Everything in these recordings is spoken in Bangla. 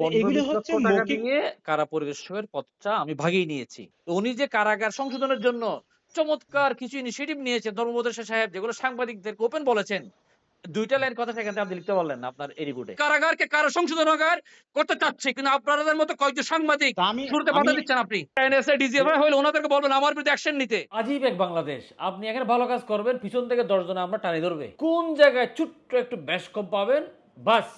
এগুলি হচ্ছে কারা পরিদর্শকের পদটা আমি ভাগিয়ে নিয়েছি। তো উনি যে কারাগার সংশোধনের জন্য চমৎকার কিছু ইনিশিয়েটিভ নিয়েছেন ধর্মোপদেষ্টা সাহেব যেগুলো সাংবাদিকদের ওপেন বলেছেন দুইটা লাইন কথা সেখানে আপনি লিখতে পারলেন না আপনার কারাগারকে কারা সংশোধনাগার করতে চাচ্ছে কিন্তু আপনাদের মতো কয়েকজন সাংবাদিক শুরুতে বাধা দিচ্ছেন আপনি। এনএসএ ডিজিএফআই হলে ওনাদেরকে বলবেন আমার বিরুদ্ধে অ্যাকশন নিতে। আজীব এক বাংলাদেশ। আপনি এখানে ভালো কাজ করবেন পিছন থেকে দশজনে আমরা টানি ধরবে। কোন জায়গায় ছোট্ট একটু ব্যাস কম পাবেন? বাস।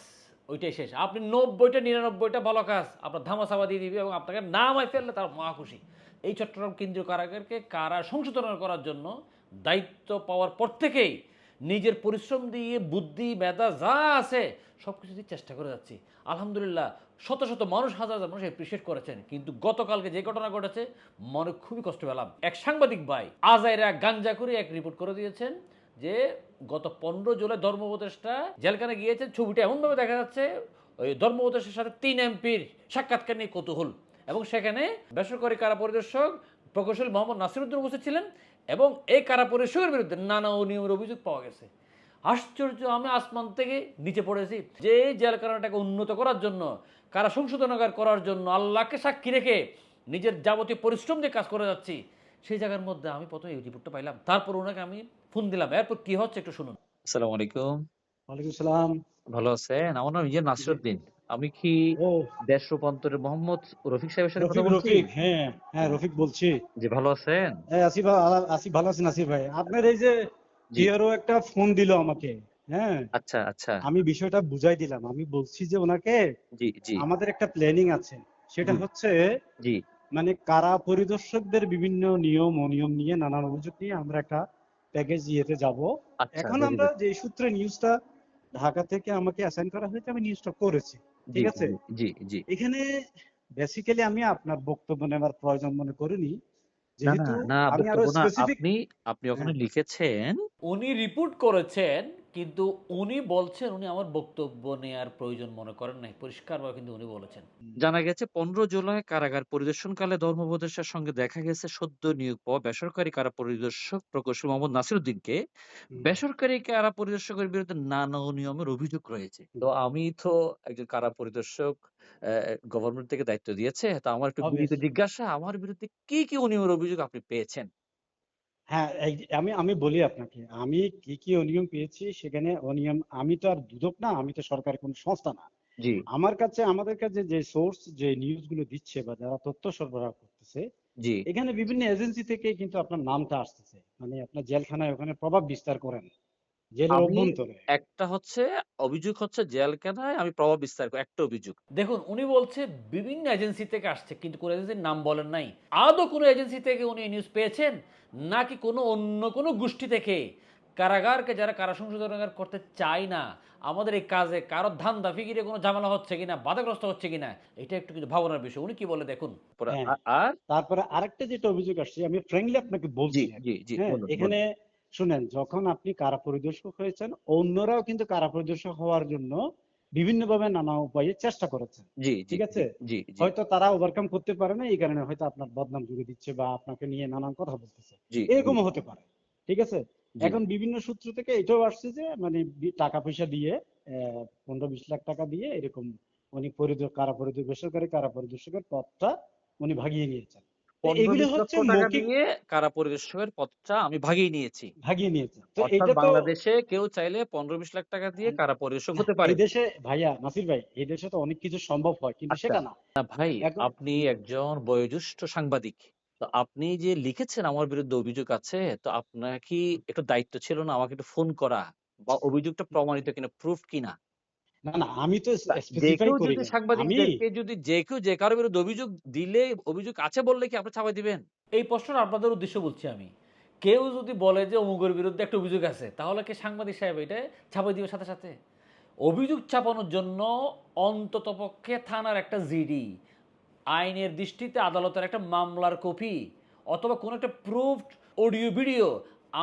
ওইটাই শেষ। আপনি নব্বইটা, নিরানব্বইটা ভালো কাজ, আপনার ধামাচাপা দিয়ে দিবে এবং আপনাকে নামায় ফেললে তার মহা খুশি। এই চট্টগ্রাম কেন্দ্রীয় কারাগারকে কারা সংশোধন করার জন্য দায়িত্ব পাওয়ার পর থেকেই নিজের পরিশ্রম দিয়ে, বুদ্ধি, মেধা যা আছে সব কিছু দিয়ে চেষ্টা করে যাচ্ছি। আলহামদুলিল্লাহ, শত শত মানুষ, হাজার হাজার মানুষ এপ্রিসিয়েট করেছেন। কিন্তু গতকালকে যে ঘটনা ঘটেছে, মনে খুবই কষ্ট পেলাম। এক সাংবাদিক ভাই আজাইরা গাঞ্জা করে এক রিপোর্ট করে দিয়েছেন যে গত পনেরো জুলাই ধর্ম উপদেষ্টা জেলখানে গিয়েছেন। ছবিটা এমনভাবে দেখা যাচ্ছে, ওই ধর্ম উপদেষ্টার সাথে তিন এমপির সাক্ষাৎকার নিয়ে কৌতূহল। এবং সেখানে বেসরকারি কারা পরিদর্শক প্রকৌশলী মোহাম্মদ নাসিরুদ্দিন উপস্থিত ছিলেন এবং এই কারা পরিদর্শকের বিরুদ্ধে নানা অনিয়মের অভিযোগ পাওয়া গেছে। আশ্চর্য, আমি আসমান থেকে নিচে পড়েছি যে জেলখানাটাকে উন্নত করার জন্য, কারা সংশোধনাগার করার জন্য আল্লাহকে সাক্ষী রেখে নিজের যাবতীয় পরিশ্রম দিয়ে কাজ করে যাচ্ছি, সেই জায়গার মধ্যে আমি প্রথমে এই রিপোর্টটা পাইলাম। তারপর ওনাকে আমি ফোন দিলাম। এরপর কি হচ্ছে একটু শুনুন। আসসালামু আলাইকুম। ওয়ালাইকুম সালাম। ভালো আছেন? আমার নাম ইয়ে নাসিরুদ্দিন আমি কি ও। দেশ রূপান্তরের মোহাম্মদ রফিক সাহেবের সাথে কথা বলছি? রফিক হ্যাঁ হ্যাঁ রফিক বলছি। জি ভালো আছেন? হ্যাঁ আসিফ ভাই- আসিফ ভালো আছেন আসিফ ভাই? আপনার এই যে জিয়ারও একটা ফোন দিল আমাকে হ্যাঁ? আচ্ছা আচ্ছা। আমি বিষয়টা বুঝাই দিলাম। আমি বলছি যে ওনাকে জি জি। আমাদের একটা প্ল্যানিং আছে। সেটা হচ্ছে জি। মানে কারা পরিদর্শকদের বিভিন্ন নিয়ম অনিয়ম নিয়ে নানান অভিযোগ নিয়ে আমরা একটা প্যাকেজ ইয়েতে যাব। এখন আমরা যে সূত্রে নিউজটা ঢাকা থেকে আমাকে অ্যাসাইন করা হয়েছে আমি নিউজটা করেছি। ঠিক আছে? জি জি। এখানে বেসিক্যালি আমি আপনার বক্তব্য নেওয়ার প্রয়োজন মনে করিনি। না যেহেতু আপনি আপনি ওখানে হ্যাঁ। লিখেছেন উনি রিপোর্ট করেছেন কিন্তু উনি বলছেন উনি আমার বক্তব্য নেওয়ার প্রয়োজন মনে করেন নাই। পরিষ্কারভাবে কিন্তু উনি বলেছেন। জানা গেছে পনেরো জুলাই কারাগার পরিদর্শনকালে ধর্মোপদেষ্টার সঙ্গে দেখা গেছে সদ্য নিয়োগ পাওয়া বেসরকারি কারা পরিদর্শক প্রকৌশলী মোহাম্মদ নাসিরুদ্দিনকে। বেসরকারি কারা পরিদর্শকের বিরুদ্ধে নানা অনিয়মের অভিযোগ রয়েছে। তো আমি তো একজন কারা পরিদর্শক গভর্নমেন্ট থেকে দায়িত্ব দিয়েছে তো আমার একটু বিনীত জিজ্ঞাসা আমার বিরুদ্ধে কি কি অনিয়মের অভিযোগ আপনি পেয়েছেন? হ্যাঁ এই- আমি আমি বলি আপনাকে আমি কি কি অনিয়ম পেয়েছি সেখানে অনিয়ম আমি তো আর দুদক না আমি তো সরকারি কোনো সংস্থা না। জি। আমার কাছে আমাদের কাছে যে সোর্স যে নিউজগুলো দিচ্ছে বা যারা তথ্য সরবরাহ করতেছে জি। এখানে বিভিন্ন এজেন্সি থেকে কিন্তু আপনার নামটা আসতেছে। মানে আপনার জেলখানায় ওখানে প্রভাব বিস্তার করেন। জেলের আমি অভ্যন্তরে। একটা হচ্ছে অভিযোগ হচ্ছে জেলখানায় আমি প্রভাব বিস্তার করি একটা অভিযোগ। দেখুন উনি বলছে বিভিন্ন এজেন্সি থেকে আসছে কিন্তু কোন এজেন্সির নাম বলেন নাই। আদৌ কোনো এজেন্সি থেকে উনি নিউজ পেয়েছেন নাকি কোনো অন্য কোনো গোষ্ঠী থেকে? কারাগারকে যারা কারা সংশোধনাগার করতে চায় না আমাদের এই কাজে কারও ধান্দা ফিকিরে কোনো ঝামেলা হচ্ছে কিনা বাধাগ্রস্ত হচ্ছে কিনা এটা একটু কিন্তু ভাবনার বিষয়। উনি কি বলে দেখুন? পরে হ্যাঁ। আর? তারপরে আরেকটা যেটা অভিযোগ আসছে আমি ফ্র্যাঙ্কলি আপনাকে জি বলছি জি জি হ্যাঁ বলুন, বলুন। এখানে শুনেন যখন আপনি কারা পরিদর্শক হয়েছেন অন্যরাও কিন্তু কারা পরিদর্শক হওয়ার জন্য বিভিন্নভাবে নানা উপায়ে চেষ্টা করেছেন। ঠিক আছে? হয়তো তারা ওভারকাম করতে পারে না এই কারণে হয়তো আপনার বদনাম জুড়ে দিচ্ছে বা আপনাকে নিয়ে নানান কথা বলতেছে। এরকমও হতে পারে ঠিক আছে? এখন বিভিন্ন সূত্র থেকে এটাও আসছে যে মানে টাকা পয়সা দিয়ে আহ, পনেরো বিশ লাখ টাকা দিয়ে এরকম উনি পরিদর্শক কারা পরিদর্শক বেসরকারি কারা পরিদর্শকের পদটা উনি ভাগিয়ে নিয়েছেন। এগুলো হচ্ছে টাকা কারা পরিদর্শকের পদটা আমি ভাগিয়ে নিয়েছি। ভাগিয়ে নিয়েছেন অর্থাৎ বাংলাদেশে কেউ চাইলে পনেরো বিশ লাখ টাকা দিয়ে কারা পরিদর্শক হতে পারে। দেশে ভাইয়া নাসির ভাই এই দেশে তো অনেক কিছু সম্ভব হয় কিন্তু। সেটা না। না ভাই আপনি একজন বয়োজ্যেষ্ঠ সাংবাদিক। তো আপনি যে লিখেছেন আমার বিরুদ্ধে অভিযোগ আছে তো আপনার কি একটু দায়িত্ব ছিল না আমাকে একটু ফোন করা? বা অভিযোগটা প্রমাণিত কিনা প্রুফ কিনা? না না আমি তো স্পেসিফাই করি যদি না। সাংবাদিকদেরকে যদি যে কেউ যে কারোর বিরুদ্ধে অভিযোগ দিলে অভিযোগ আছে বললে কি আপনি ছাপাই দিবেন? এই প্রশ্নটা আপনাদের উদ্দেশ্য বলছি আমি। কেউ যদি বলে যে অমুকের বিরুদ্ধে একটা অভিযোগ আছে তাহলে কি সাংবাদিক সাহেব এটা ছাপাই দিবে সাথে সাথে? অভিযোগ ছাপানোর জন্য অন্ততপক্ষে থানার একটা জিডি আইনের দৃষ্টিতে আদালতের একটা মামলার কপি অথবা কোনো একটা প্রুফড অডিও ভিডিও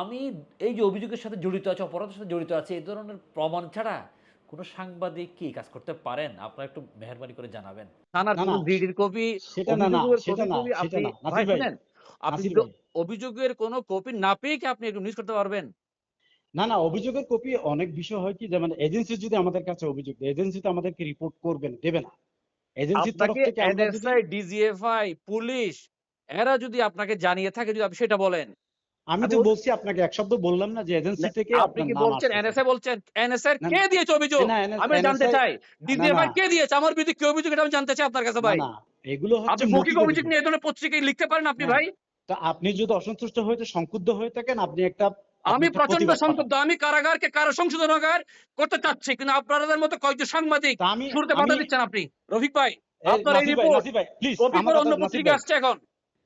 আমি এই যে অভিযোগের সাথে জড়িত আছে অপরাধের সাথে জড়িত আছে এই ধরনের প্রমাণ ছাড়া কোনো সাংবাদিক কি কাজ করতে পারেন? আপনারা একটু মেহরবানি করে জানাবেন। থানার না, কোনো না, জিডির কপি সেটা না সেটা কপি না সেটা আপনি না আপনি তো অভিযোগের কোনো কপি না পেয়ে কি আপনি নিউজ করতে পারবেন? না না অভিযোগের কপি অনেক বিষয় হয় কি যেমন এজেন্সি যদি আমাদের কাছে অভিযোগ দেয় এজেন্সি তো আমাদেরকে রিপোর্ট করবে না দেবে না। এজেন্সির তরফ থেকে এনএসআই ডিজিএফআই পুলিশ এরা যদি আপনাকে জানিয়ে থাকে যদি আপনি সেটা বলেন। আমি তো বলছি আপনাকে এক শব্দ বললাম না যে এজেন্সি থেকে আপনি কি বলছেন। এনএসআই বলছেন? এনএসআই না, কে দিয়েছে অভিযোগ? আমি জানতে চাই। ডিজিএফআই না। কে দিয়েছে? আমার বিরুদ্ধে কি অভিযোগ? এটা আমি জানতে চাই আপনার কাছে ভাই। না, এগুলো হচ্ছে আপনি মৌখিক অভিযোগ নিয়ে এই পত্রিকায় লিখতে পারেন আপনি হ্যাঁ, ভাই? তা আপনি যদি অসন্তুষ্ট হইতে সংক্ষুব্ধ হয়ে থাকেন আপনি একটা আমি প্রচণ্ড সংক্ষুব্ধ। আমি কারাগারকে কারা সংশোধনাগার করতে চাচ্ছি কিন্তু আপনাদের মতো কয়েকজন সাংবাদিক শুরুতে বাধা দিচ্ছেন আপনি। রফিক ভাই আপনার এই ভাই, ভাই, আমার অন্য পত্রিকা আসছে এখন।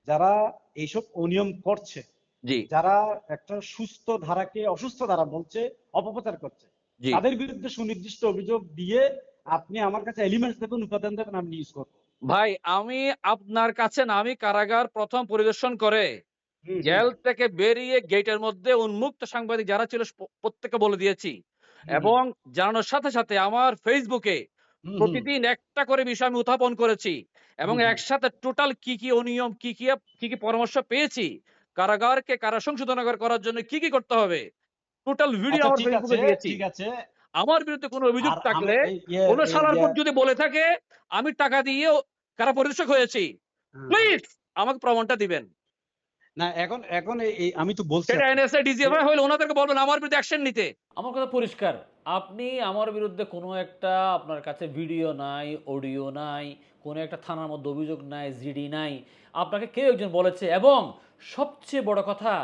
যারা এইসব অনিয়ম করছে যারা একটা সুস্থ ধারাকে অসুস্থ ধারা বলছে অপপ্রচার করছে তাদের বিরুদ্ধে সুনির্দিষ্ট অভিযোগ দিয়ে আপনি আমার কাছে এলিমেন্টস দেবেন উপাদান দেবেন আমি ইউজ করব। ভাই আমি আপনার কাছে না আমি কারাগার প্রথম পরিদর্শন করে জেল থেকে বেরিয়ে গেটের মধ্যে উন্মুক্ত সাংবাদিক যারা ছিল প্রত্যেককে বলে দিয়েছি। এবং জানানোর সাথে সাথে আমার ফেসবুকে প্রতিদিন একটা করে বিষয় আমি উত্থাপন করেছি এবং। একসাথে টোটাল কি কি অনিয়ম কি কি কি কি পরামর্শ পেয়েছি কারাগারকে কারা সংশোধনাগার করার জন্য কি কি করতে হবে? টোটাল ভিডিও আচ্ছা, আমার ঠিক ফেসবুকে আছে দিয়েছি। ঠিক আছে। আমার বিরুদ্ধে কোনো অভিযোগ থাকলে ইয়ে- কোনো এই শালার যে- পুত যদি বলে থাকে আমি টাকা দিয়ে কারা পরিদর্শক হয়েছি। প্লিজ আমাকে প্রমাণটা দিবেন। না এখন এখন আমি তো বলছি সেটা এনএসআই ডিজিএফআই হলে ওনাদেরকে বলবেন আমার বিরুদ্ধে অ্যাকশন নিতে। আমার কথা পরিষ্কার। আপনি আমার বিরুদ্ধে কোনো একটা আপনার কাছে ভিডিও নাই অডিও নাই কোনো একটা থানার মধ্যে অভিযোগ নাই জিডি নাই। আপনাকে কেউ একজন বলেছে এবং সবচেয়ে বড় কথা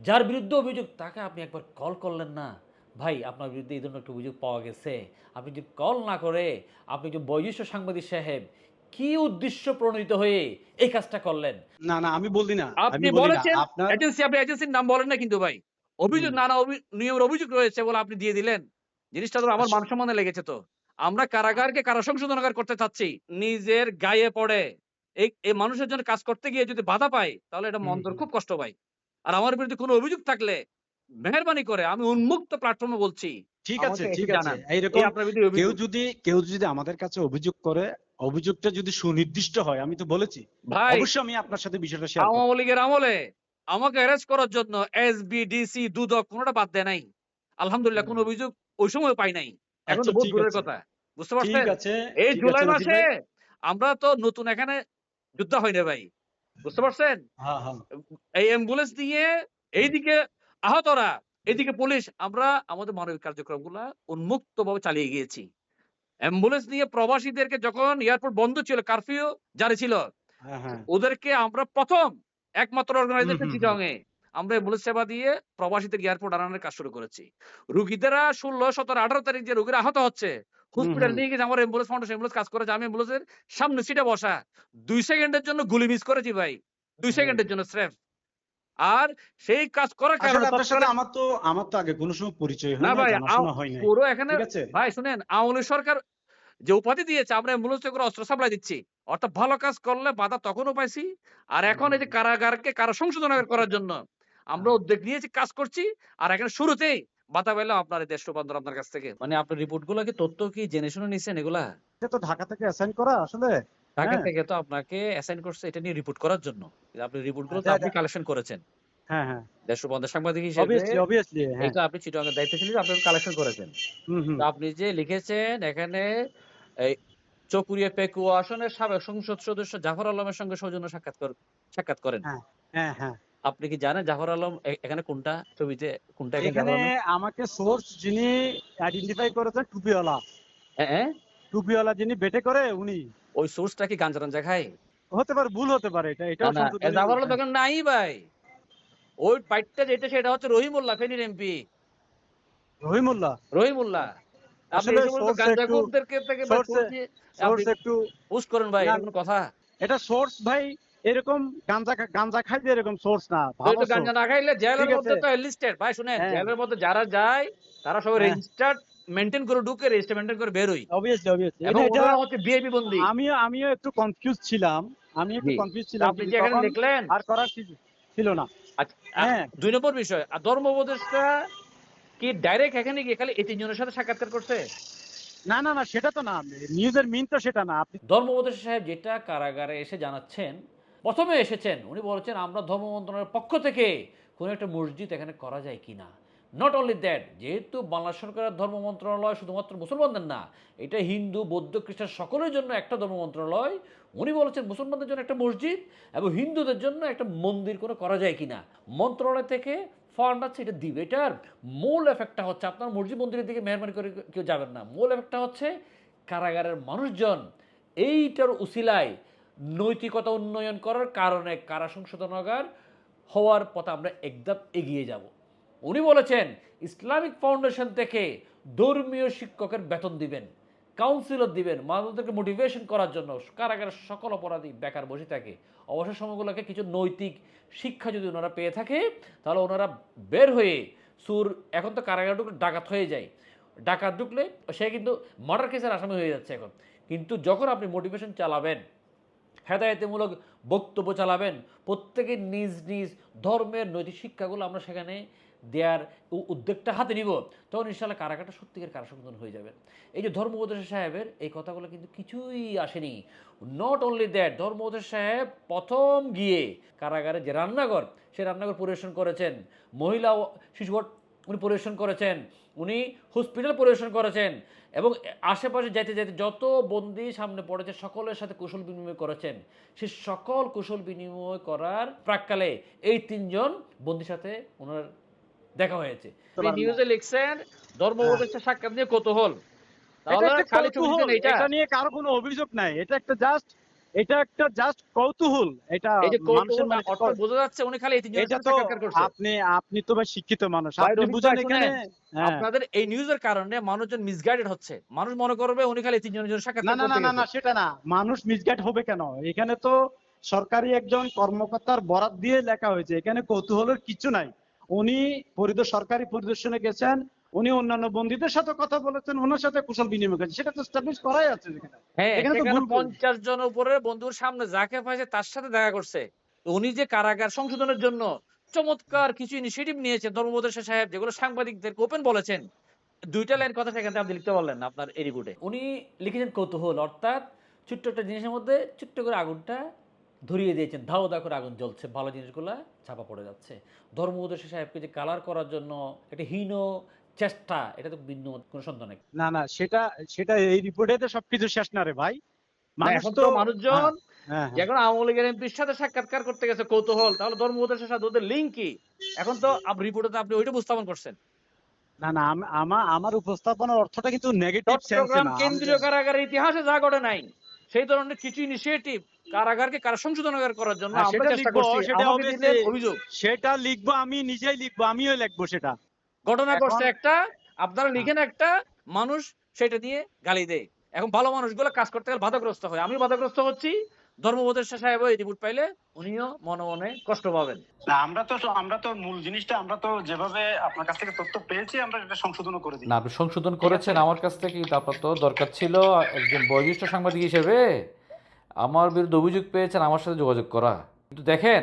যার বিরুদ্ধে অভিযোগ তাকে আপনি একবার কল করলেন না। ভাই আপনার বিরুদ্ধে এই ধরনের একটা অভিযোগ পাওয়া গেছে। আপনি যদি কল না করে আপনি যে বয়োজ্যেষ্ঠ সাংবাদিক সাহেব কি উদ্দেশ্য প্রণীত হয়ে এই কাজটা করলেন? না না আমি বলি না আপনি বলেছেন এজেন্সি আপনি এজেন্সির নাম বলেন না কিন্তু ভাই। অভিযোগ। নানা নিয়মের অভিযোগ রয়েছে বলে আপনি দিয়ে দিলেন। জিনিসটা তো আমার আচ্ছা। মান সম্মানে লেগেছে তো। আমরা কারাগারকে কারা সংশোধনাগার করতে চাচ্ছি। নিজের গায়ে পড়ে। এই মানুষের জন্য কাজ করতে গিয়ে যদি বাধা পাই তাহলে এটা হুম। খুব কষ্ট পাই আর আমার বিরুদ্ধে কোনো অভিযোগ থাকলে মেহরবানি করে আমি উন্মুক্ত প্ল্যাটফর্মে বলছি। ঠিক আছে ঠিক আছে। এইরকম কেউ যদি কেউ যদি আমাদের কাছে অভিযোগ করে অভিযোগটা যদি সুনির্দিষ্ট হয় আমি তো বলেছি। ভাই অবশ্যই আমি আপনার সাথে বিষয়টা শেয়ার করব। আওয়ামী লীগের আমলে আমাকে অ্যারেস্ট করার জন্য এসবি ডিসি দুদক কোনোটা বাদ দেয় নাই। আলহামদুলিল্লাহ কোনো অভিযোগ ওই সময় পাই নাই। এখন তো আচ্ছা, বহুত দূরের কথা। বুঝতে পারছেন? এই জুলাই মাসে আমরা তো নতুন এখানে যুদ্ধ হয় না ভাই। বুঝতে পারছেন? হ্যাঁ হ্যাঁ। এই অ্যাম্বুলেন্স নিয়ে এইদিকে আহতরা এইদিকে পুলিশ। আমরা আমাদের মানবিক কার্যক্রমগুলো উন্মুক্ত ভাবে চালিয়ে গিয়েছি। অ্যাম্বুলেন্স নিয়ে প্রবাসীদেরকে যখন এয়ারপোর্ট বন্ধ ছিল কারফিউ জারি ছিল হ্যাঁ ওদেরকে আমরা প্রথম একমাত্র অর্গানাইজেশন হুম, চিটং এ আমরা অ্যাম্বুলেন্স সেবা দিয়ে প্রবাসীদের এয়ারপোর্ট আনানোর কাজ শুরু করেছি। রুগীদেরা ষোলো সতেরো আঠারো তারিখ যে রুগীরা আহত হচ্ছে হসপিটাল নিয়ে গেছে আমার অ্যাম্বুলেন্স ফাউন্ডেশন অ্যাম্বুলেন্স কাজ করেছে আমি অ্যাম্বুলেন্সের সামনে সিটে বসা। দুই সেকেন্ডের জন্য গুলি মিস করেছি ভাই। দুই সেকেন্ডের জন্য স্রেফ। আর সেই কাজ করার কারণে আপনার সাথে আমার তো আমার তো আগে কোনো সময় পরিচয় না হয় না ভাই পুরো এখানে ভাই শুনেন আওয়ামী সরকার যে উপাধি দিয়েছে আমরা অ্যাম্বুলেন্স করে অস্ত্র সাপ্লাই দিচ্ছি। অর্থাৎ ভালো কাজ করলে বাধা তখনও পাইছি। আর এখন এই যে কারাগারকে কারা সংশোধন করার জন্য আমরা উদ্যোগ নিয়েছি কাজ করছি আর এখানে শুরুতেই বাধা পেলাম আপনার এই দেশ রূপান্তর আপনার কাছ থেকে। মানে আপনার রিপোর্টগুলো কি তথ্য কি জেনে শুনে নিছেন এগুলা? এটা তো ঢাকা থেকে অ্যাসাইন করা আসলে ঢাকা হ্যাঁ। থেকে তো আপনাকে অ্যাসাইন করছে এটা নিয়ে রিপোর্ট করার জন্য। আপনি রিপোর্টগুলো তো আপনি কালেকশন করেছেন। হ্যাঁ হ্যাঁ। দেশ রূপান্তর সাংবাদিক হিসেবে অবভিয়াসলি অবভিয়াসলি হ্যাঁ। এটা আপনি দায়িত্ব কালেকশন করেছেন। হুম হুম। আপনি যে লিখেছেন এখানে এই চকুরিয়া পেকুয়া আসনের সাবেক সংসদ সদস্য জাফর আলমের সঙ্গে সৌজন্য সাক্ষাৎ কর- সাক্ষাৎ করেন। হ্যাঁ হ্যাঁ হ্যাঁ। আপনি কি জানেন জাফর আলম এখানে কোনটা? ছবিতে কোনটা এখানে? আমাকে সোর্স যিনি আইডেন্টিফাই করেছেন টুপিওয়ালা। হ্যাঁ? টুপিওয়ালা যিনি বেটে করে উনি। ওই সোর্সটা কি গাঞ্জা টাঞ্জা খায় হতে পারে ভুল হতে পারে এটা না এটাও না জাফর আলম দোকান নাই ভাই। ওই বাইকটা যেটা সেটা হচ্ছে রহিমুল্লাহ ফেনীর এমপি রহিমুল্লাহ? রহিমুল্লাহ। আপনি আসলে গাঞ্জা একটু- খুরদেরকে থেকে সোর্স একটু পুশ করেন ভাই কথা? এটা সোর্স ভাই এরকম গাঞ্জা গাঞ্জা খাই যে এরকম সোর্স না ভালো গাঞ্জা না খাইলে জেলের মধ্যে তো লিস্টেড ভাই শুনেন হ্যাঁ। জেলের মধ্যে যারা যায় তারা সবাই হ্যাঁ। রেজিস্টার্ড মেনটেন করে ঢুকে রেজিস্টার মেনটেন করে বেরোই অবভিয়াসলি অবভিয়াসলি এবং এটা ওরা হচ্ছে বিএপি বন্দি। আমিও আমিও একটু কনফিউজ ছিলাম। আমি একটু কনফিউজ ছিলাম আপনি কিন্তু যে এখানে দেখলেন আর করার কিছু ছিল না। আচ্ছা, হ্যাঁ। দুই নম্বর বিষয় আর ধর্ম উপদেষ্টা কি ডাইরেক্ট এখানে গিয়ে খালি এই তিনজনের সাথে সাক্ষাৎকার করছে? না না না সেটা তো না। নিউজের মিন তো সেটা না। আপনি ধর্ম ধর্মপদেশ সাহেব যেটা কারাগারে এসে জানাচ্ছেন প্রথমে এসেছেন, উনি বলেছেন, আমরা ধর্ম মন্ত্রণালয়ের পক্ষ থেকে কোনো একটা মসজিদ এখানে করা যায় কিনা? নট অনলি দ্যাট যেহেতু বাংলা সরকারের ধর্ম মন্ত্রণালয় শুধুমাত্র মুসলমানদের না, এটা হিন্দু, বৌদ্ধ, খ্রিস্টান সকলের জন্য একটা ধর্ম মন্ত্রণালয়, উনি বলেছেন মুসলমানদের জন্য একটা মসজিদ এবং হিন্দুদের জন্য একটা মন্দির করে করা যায় কিনা? মন্ত্রণালয় থেকে ফান্ড আছে, এটা দিবে। এটার মূল এফেক্টটা হচ্ছে আপনার মসজিদ মন্দিরের দিকে মেহরবানি করে কেউ যাবেন না। মূল এফেক্টটা হচ্ছে কারাগারের মানুষজন, এইটার উসিলায় নৈতিকতা উন্নয়ন করার কারণে কারা সংশোধনাগার হওয়ার পথে আমরা একদম এগিয়ে যাব। উনি বলেছেন, ইসলামিক ফাউন্ডেশন থেকে ধর্মীয় শিক্ষকের বেতন দিবেন কাউন্সিলর দিবেন, মানুষদেরকে মোটিভেশন করার জন্য। কারাগারের সকল অপরাধী বেকার বসে থাকে। অবসর সময়গুলোকে কিছু নৈতিক শিক্ষা যদি ওনারা পেয়ে থাকে, তাহলে ওনারা বের হয়ে সুর, এখন তো কারাগার ঢুকলে ডাকাত হয়ে যায়। ডাকাত ঢুকলে সে কিন্তু মার্ডার কেসের আসামি হয়ে যাচ্ছে এখন। কিন্তু যখন আপনি মোটিভেশন চালাবেন হেদায়তেমূলক বক্তব্য চালাবেন। প্রত্যেকে নিজ নিজ ধর্মের নৈতিক শিক্ষাগুলো আমরা সেখানে দেওয়ার উদ্যোগটা হাতে নিব। তখন ইনশাল্লাহ কারাগারটা সত্যিকার কারা সংশোধন হয়ে যাবে। এই যে ধর্ম উপদেশ সাহেবের এই কথাগুলো কিন্তু কিছুই আসেনি। নট অনলি দ্যাট ধর্ম উপদেশ সাহেব প্রথম গিয়ে কারাগারে যে রান্নাঘর, সে রান্নাঘর পরিবেশন করেছেন। মহিলা শিশু উনি পরিবেশন করেছেন উনি হসপিটাল পরিবেশন করেছেন এবং আশেপাশে যেতে যেতে যত বন্দি সামনে পড়েছে সকলের সাথে কুশল বিনিময় করেছেন। সে সকল কুশল বিনিময় করার প্রাককালে এই তিনজন বন্দির সাথে ওনার দেখা হয়েছে। নিউজে লিখছেন ধর্ম সাক্ষাৎ নিয়ে কৌতূহল। তাহলে খালি এটা নিয়ে কারও কোনো অভিযোগ নাই এটা একটা জাস্ট এটা একটা জাস্ট কৌতূহল এটা মানুষের মানে বোঝা যাচ্ছে উনি খালি এটা তো আপনি আপনি তো ভাই শিক্ষিত মানুষ। আপনি বুঝেন এখানে? হ্যাঁ। আপনাদের এই নিউজের কারণে মানুষজন মিসগাইডেড হচ্ছে। মানুষ মনে করবে উনি খালি তিনজনের জন্য না সাক্ষাৎকার না না না না সেটা না। মানুষ মিসগাইড হবে কেন? এখানে তো সরকারি একজন কর্মকর্তার বরাত দিয়ে লেখা হয়েছে। এখানে কৌতূহলের কিছু নাই। উনি পরিদর্শ সরকারি পরিদর্শনে গেছেন উনি অন্যান্য বন্দীদের সাথে কথা বলেছেন ওনার সাথে কুশল বিনিময় করেছেন। সেটা তো স্টাবলিশ করাই আছে এখানে হ্যাঁ ভুল পঞ্চাশ জন উপরে বন্ধুর সামনে যাকে পাইছে তার সাথে দেখা করছে। উনি যে কারাগার সংশোধনের জন্য চমৎকার কিছু ইনিশিয়েটিভ নিয়েছেন ধর্মোপদেষ্টা সাহেব যেগুলো সাংবাদিকদেরকে ওপেন বলেছেন দুইটা লাইন কথা সেখান থেকে আপনি লিখতে পারলেন না আপনার এই রিপোর্টে উনি লিখেছেন কৌতূহল অর্থাৎ ছোট্ট একটা জিনিসের মধ্যে ছোট্ট করে আগুনটা ধরিয়ে দিয়েছেন। ধাও দা করে আগুন জ্বলছে ভালো জিনিসগুলো চাপা পড়ে যাচ্ছে। ধর্ম উপদেশ সাহেবকে যে কালার করার জন্য একটা হীন চেষ্টা এটা তো ভিন্ন কোনো সন্দেহ নেই। না না সেটা সেটা এই রিপোর্টে তো সবকিছু শেষ না রে ভাই। মানুষ তো মানুষজন হ্যাঁ, এখন আওয়ামী লীগের এমপির সাথে সাক্ষাৎকার করতে গেছে কৌতূহল। তাহলে সাথে ওদের লিঙ্ক কি? এখন তো রিপোর্টে তো আপনি ওইটা উপস্থাপন করছেন। না না আমার আমার উপস্থাপনার অর্থটা কিন্তু নেগেটিভ সেন্সে না কেন্দ্রীয় কারাগারের ইতিহাসে যা ঘটে নাই সেই ধরনের কিছু ইনিশিয়েটিভ কারাগারকে কারা সংশোধনাগার করার জন্য হ্যাঁ, আমরা সেটা চেষ্টা লিখব, করছি। সেটা লিখব আমি নিজেই লিখব আমিও লিখব সেটা। ঘটনা করছে একটা আপনারা লিখেন একটা মানুষ সেটা দিয়ে গালি দেয়। এখন ভালো মানুষগুলো কাজ করতে গেলে বাধাগ্রস্ত হয়। আমি বাধাগ্রস্ত হচ্ছি সাহেব এই রিপোর্ট পাইলে উনিও মনে মনে কষ্ট পাবেন। না আমরা তো আমরা তো মূল জিনিসটা আমরা তো যেভাবে আপনার কাছ থেকে তথ্য পেয়েছি আমরা এটা সংশোধনও করে দিই। না আপনি সংশোধন করেছেন। আমার কাছ থেকে কিন্তু আপনার তো দরকার ছিল একজন বয়োজ্যেষ্ঠ সাংবাদিক হিসেবে আমার বিরুদ্ধে অভিযোগ পেয়েছেন আমার সাথে যোগাযোগ করা। কিন্তু দেখেন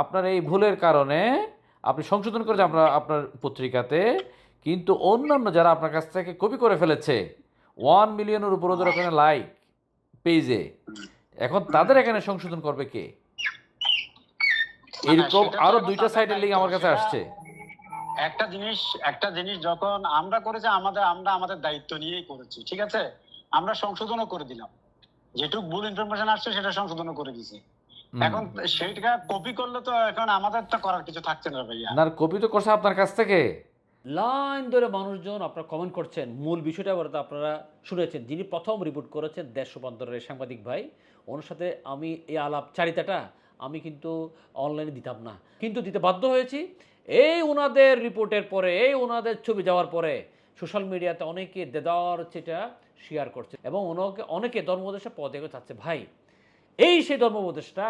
আপনার এই ভুলের কারণে আপনি সংশোধন করেছেন আপনার আপনার পত্রিকাতে কিন্তু অন্যান্য যারা আপনার কাছ থেকে কপি করে ফেলেছে ওয়ান মিলিয়নের উপরে ওদের ওখানে লাইক পেজে এখন তাদের এখানে সংশোধন করবে কে? এরকম আরও দুইটা সাইডের লিঙ্ক আমার কাছে আসছে। একটা জিনিস একটা জিনিস যখন আমরা করেছি আমাদের আমরা আমাদের দায়িত্ব নিয়েই করেছি ঠিক আছে? আমরা সংশোধনও করে দিলাম। যেটুক ভুল ইনফরমেশন আসছে সেটা সংশোধনও করে দিছি। এখন সেটা কপি করলে তো এখন আমাদের তো করার কিছু থাকছে না ভাইয়া। না কপি তো করছে আপনার কাছ থেকে। লাইন ধরে মানুষজন আপনারা কমেন্ট করছেন মূল বিষয়টা এবার আপনারা শুনেছেন। যিনি প্রথম রিপোর্ট করেছেন দেশ রূপান্তরের সাংবাদিক ভাই ওনার সাথে আমি এই আলাপ চারিতাটা আমি কিন্তু অনলাইনে দিতাম না। কিন্তু দিতে বাধ্য হয়েছি। এই ওনাদের রিপোর্টের পরে এই ওনাদের ছবি যাওয়ার পরে সোশ্যাল মিডিয়াতে অনেকে দেদার সেটা শেয়ার করছে এবং ওনাকে অনেকে ধর্মোপদেশে পদে চাচ্ছে। ভাই এই সেই ধর্মোপদেশটা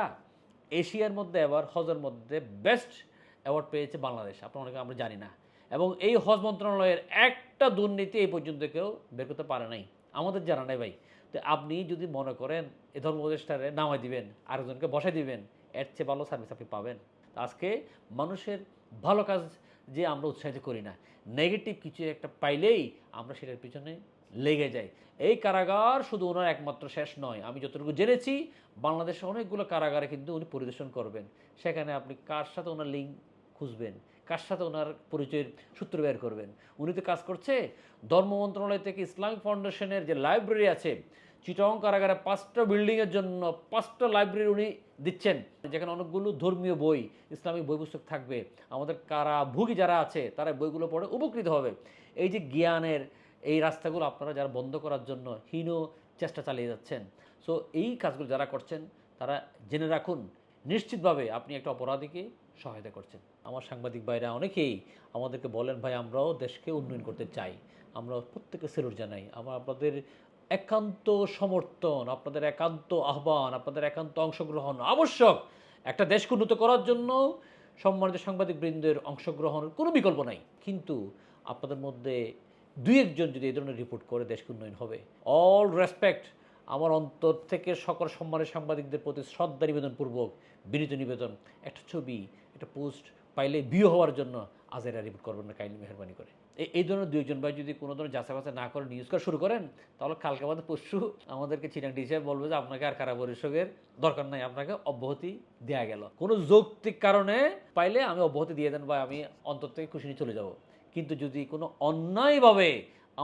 এশিয়ার মধ্যে এবার হজের মধ্যে বেস্ট অ্যাওয়ার্ড পেয়েছে বাংলাদেশ। আপনার অনেকে আমরা জানি না। এবং এই হজ মন্ত্রণালয়ের একটা দুর্নীতি এই পর্যন্ত কেউ বের করতে পারে নাই। আমাদের জানা নাই ভাই। তো আপনি যদি মনে করেন এই ধর্ম উপদেষ্টারে নামাই দিবেন, আরেকজনকে বসাই দিবেন, এর চেয়ে ভালো সার্ভিস আপনি পাবেন। আজকে মানুষের ভালো কাজ যে আমরা উৎসাহিত করি না নেগেটিভ কিছু একটা পাইলেই আমরা সেটার পিছনে লেগে যায়। এই কারাগার শুধু ওনার একমাত্র শেষ নয়, আমি যতটুকু জেনেছি, বাংলাদেশে অনেকগুলো কারাগারে কিন্তু উনি পরিদর্শন করবেন। সেখানে আপনি কার সাথে ওনার লিঙ্ক খুঁজবেন, কার সাথে ওনার পরিচয়ের সূত্র বের করবেন। উনি তো কাজ করছে ধর্ম মন্ত্রণালয় থেকে ইসলামিক ফাউন্ডেশনের যে লাইব্রেরি আছে, চিটং কারাগারে পাঁচটা বিল্ডিংয়ের জন্য পাঁচটা লাইব্রেরি উনি দিচ্ছেন, যেখানে অনেকগুলো ধর্মীয় বই, ইসলামিক বই পুস্তক থাকবে। আমাদের কারাভোগী যারা আছে, তারা বইগুলো পড়ে উপকৃত হবে। এই যে জ্ঞানের এই রাস্তাগুলো আপনারা যারা বন্ধ করার জন্য হীন চেষ্টা চালিয়ে যাচ্ছেন। সো এই কাজগুলো যারা করছেন, তারা জেনে রাখুন, নিশ্চিতভাবে আপনি একটা অপরাধীকে সহায়তা করছেন। আমার সাংবাদিক ভাইরা অনেকেই আমাদেরকে বলেন, ভাই, আমরাও দেশকে উন্নয়ন করতে চাই। আমরা প্রত্যেকে সেলুট জানাই। আমরা আপনাদের একান্ত সমর্থন, আপনাদের একান্ত আহ্বান, আপনাদের একান্ত অংশগ্রহণ আবশ্যক। একটা দেশকে উন্নত করার জন্য সম্মানিত সাংবাদিক বৃন্দের অংশগ্রহণের কোনো বিকল্প নাই। কিন্তু আপনাদের মধ্যে দুই একজন যদি এই ধরনের রিপোর্ট করে, দেশকে উন্নয়ন হবে। অল রেসপেক্ট আমার অন্তর থেকে সকল সম্মানের সাংবাদিকদের প্রতি শ্রদ্ধা নিবেদনপূর্বক বিনীত নিবেদন। একটা ছবি, একটা পোস্ট পাইলে বিয়ে হওয়ার জন্য আজ এরা রিপোর্ট করবেন না কাইন্ডলি মেহরবানি করে। এই ধরনের দুইজন ভাই যদি কোনো ধরনের যাচাই না করে নিউজ করা শুরু করেন, তাহলে কালকে আমাদের পরশু আমাদেরকে চিনাং হিসেবে বলবে যে, আপনাকে আর কারা পরিষদের দরকার নাই, আপনাকে অব্যাহতি দেওয়া গেল। কোনো যৌক্তিক কারণে পাইলে আমি অব্যাহতি দিয়ে দেন বা আমি অন্তর থেকে খুশি নিয়ে চলে যাব। কিন্তু যদি কোনো অন্যায়ভাবে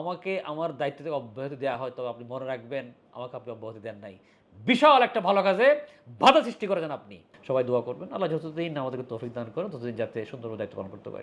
আমাকে আমার দায়িত্ব থেকে অব্যাহতি দেওয়া হয়, তবে আপনি মনে রাখবেন, আমাকে আপনি অব্যাহতি দেন নাই। বিশাল একটা ভালো কাজে বাধা সৃষ্টি করেছেন আপনি। সবাই দোয়া করবেন। আল্লাহ যতদিন আমাদেরকে তৌফিক দান করেন, ততদিন যাতে সুন্দরভাবে দায়িত্ব পালন করতে পারি।